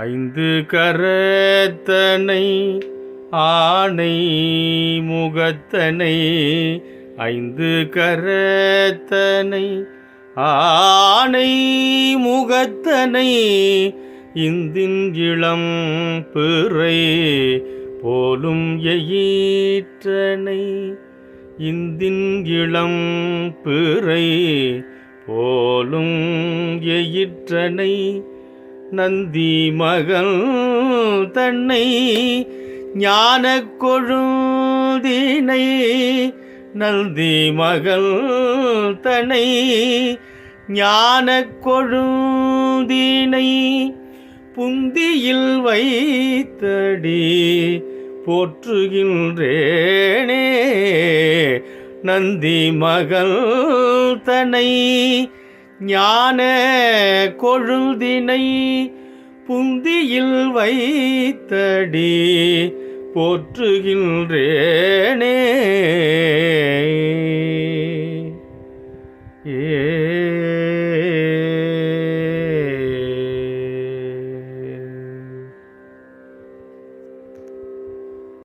ஐந்து கரத்தனை ஆனை முகத்தனை ஐந்து கரத்தனை ஆனை முகத்தனை இந்தின் இளம் பிறை போலும் எயிற்றனை இந்தின் இளம் பிறை போலும் எயிற்றனை நந்தி மகள் தன்னை ஞான கொழுதினை நந்தி மகள் தன்னை ஞான கொழுதினை புந்தியில் வைத்தடி போற்றுகின்றேனே நந்தி மகள் தனை ஞான கொழுதினை புந்தியில் வைத்தடி போற்றுகின்றேனே.